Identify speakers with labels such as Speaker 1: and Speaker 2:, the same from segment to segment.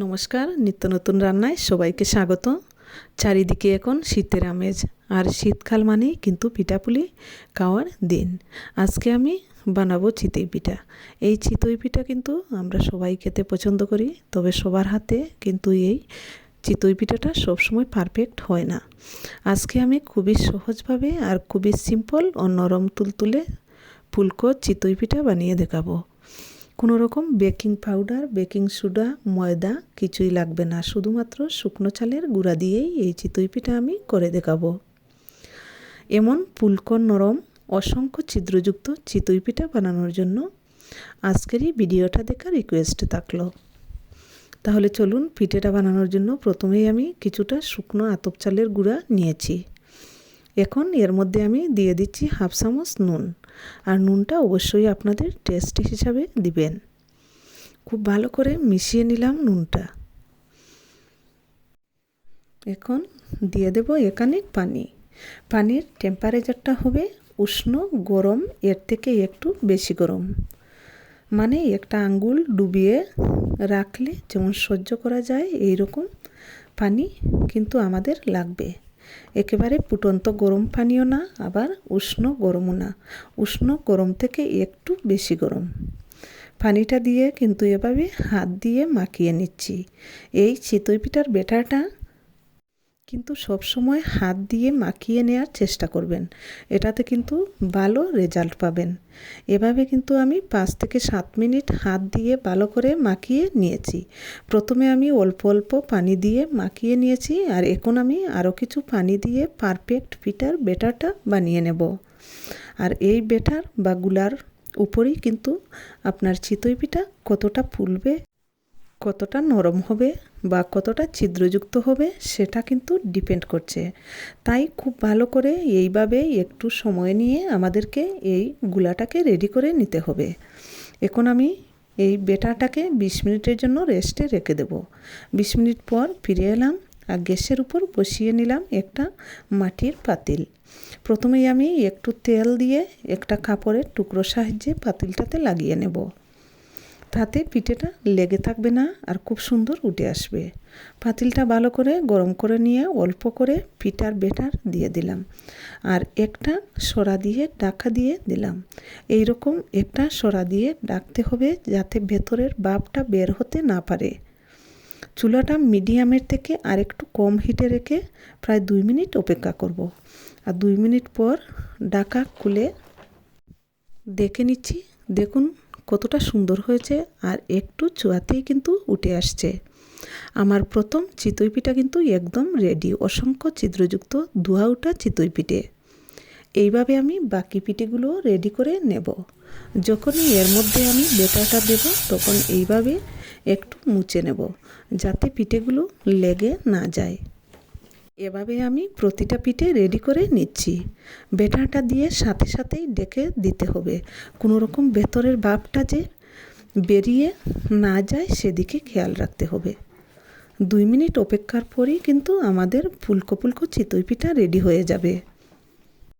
Speaker 1: নমস্কার, নিত্য নতুন রান্নায় সবাইকে স্বাগত। চারিদিকে এখন শীতের আমেজ, আর শীতকাল মানেই কিন্তু পিঠাপুলি খাওয়ার দিন। আজকে আমি বানাবো চিতই পিঠা। এই চিতই পিঠা কিন্তু আমরা সবাই খেতে পছন্দ করি, তবে সবার হাতে কিন্তু এই চিতই পিঠাটা সবসময় পারফেক্ট হয় না। আজকে আমি খুবই সহজভাবে আর খুবই সিম্পল ও নরম তুলতুলে ফুলকো চিতই পিঠা বানিয়ে দেখাবো। কোনো রকম বেকিং পাউডার, বেকিং সোডা, ময়দা কিছুই লাগবে না। শুধুমাত্র শুকনো চালের গুঁড়া দিয়েই এই চিতই পিঠা আমি করে দেখাবো। এমন পুলকর নরম, অসংখ্য ছিদ্রযুক্ত চিতই পিঠা বানানোর জন্য আজকের এই ভিডিওটা দেখা রিকোয়েস্ট থাকল। তাহলে চলুন পিঠেটা বানানোর জন্য প্রথমেই আমি কিছুটা শুকনো আতপ চালের গুঁড়া নিয়েছি। এখন এর মধ্যে আমি দিয়ে দিচ্ছি হাফ চামচ নুন। আর নুনটা অবশ্যই আপনাদের টেস্ট হিসাবে দিবেন। খুব ভালো করে মিশিয়ে নিলাম নুনটা। এখন দিয়ে দেব এখানে পানি। পানির টেম্পারেচারটা হবে উষ্ণ, গরম, এর থেকে একটু বেশি গরম। মানে একটা আঙ্গুল ডুবিয়ে রাখলে যেমন সহ্য করা যায় এই রকম পানি কিন্তু আমাদের লাগবে। একেবারে ফুটন্ত গরম পানিও না, আবার উষ্ণ গরমও না। উষ্ণ গরম থেকে একটু বেশি গরম। পানিটা দিয়ে কিন্তু এভাবে হাত দিয়ে মাখিয়ে নিচ্ছি। এই চিতই পিঠার বেটারটা কিন্তু সব সময় হাত দিয়ে মাখিয়ে নেওয়ার চেষ্টা করবেন। এটাতে কিন্তু ভালো রেজাল্ট পাবেন। এভাবে কিন্তু আমি পাঁচ থেকে সাত মিনিট হাত দিয়ে ভালো করে মাখিয়ে নিয়েছি। প্রথমে আমি অল্প অল্প পানি দিয়ে মাখিয়ে নিয়েছি আর এখন আমি আরও কিছু পানি দিয়ে পারফেক্ট পিঠার বেটারটা বানিয়ে নেব। আর এই বেটার বা গুলার উপরেই কিন্তু আপনার চিতই পিঠা কতটা ফুলবে কতটা নরম হবে বা কতটা ছিদ্রযুক্ত হবে সেটা কিন্তু ডিপেন্ড করছে। তাই খুব ভালো করে এইভাবে একটু সময় নিয়ে আমাদেরকে এই গুলাটাকে রেডি করে নিতে হবে। এখন আমি এই বেটাটাকে বিশ মিনিটের জন্য রেস্টে রেখে দেব। বিশ মিনিট পর ফিরে এলাম আর গ্যাসের উপর বসিয়ে নিলাম একটা মাটির পাতিল। প্রথমেই আমি একটু তেল দিয়ে একটা কাপড়ের টুকরো সাহায্যে পাতিলটাতে লাগিয়ে নেব। তাতে পিঠেটা লেগে থাকবে না আর খুব সুন্দর উঠে আসবে। পাতিলটা ভালো করে গরম করে নিয়ে অল্প করে পিঠার বেটার দিয়ে দিলাম। আর একটা সরা দিয়ে ডাকা দিয়ে দিলাম। এই রকম একটা সরা দিয়ে ডাকতে হবে যাতে ভেতরের বাপটা বের হতে না পারে। চুলাটা মিডিয়ামের থেকে আর একটু কম হিটে রেখে প্রায় দুই মিনিট অপেক্ষা করব। আর দুই মিনিট পর ডাকা খুলে দেখে নিচ্ছি। দেখুন কতটা সুন্দর হয়েছে আর একটু চুয়াতেই কিন্তু উঠে আসছে। আমার প্রথম চিতই পিঠা কিন্তু একদম রেডি অসংখ্য ছিদ্রযুক্ত ধোয়া চিতই পিঠে এইভাবে আমি বাকি পিঠেগুলো রেডি করে নেব। যখনই এর মধ্যে আমি বেটাটা দেব, তখন এইভাবে একটু মুছে নেব, যাতে পিঠেগুলো লেগে না যায়। এভাবে আমি প্রতিটা পিঠে রেডি করে নিচ্ছি। বেটারটা দিয়ে সাথে সাথেই ডেকে দিতে হবে। কোনো রকম ভেতরের ভাবটা যে বেরিয়ে না যায় সেদিকে খেয়াল রাখতে হবে। দুই মিনিট অপেক্ষার পরেই কিন্তু আমাদের ফুলকো ফুলকো চিতই পিঠা রেডি হয়ে যাবে।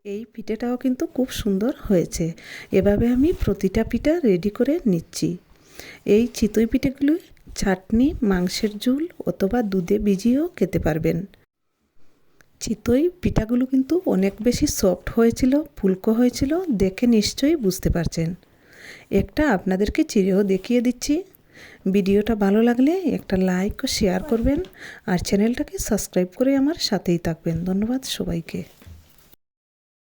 Speaker 1: এই পিঠেটাও কিন্তু খুব সুন্দর হয়েছে। এভাবে আমি প্রতিটা পিঠা রেডি করে নিচ্ছি। এই চিতই পিঠেগুলি চাটনি, মাংসের ঝুল অথবা দুধে ভিজিয়েও খেতে পারবেন। চিতই পিঠাগুলো কিন্তু অনেক বেশি সফট হয়েছিল, ফুলকো হয়েছিল, দেখে নিশ্চয়ই বুঝতে পারছেন। একটা আপনাদেরকে চিরেও দেখিয়ে দিচ্ছি। ভিডিওটা ভালো লাগলে একটা লাইক ও শেয়ার করবেন আর চ্যানেলটাকে সাবস্ক্রাইব করে আমার সাথেই থাকবেন। ধন্যবাদ সবাইকে।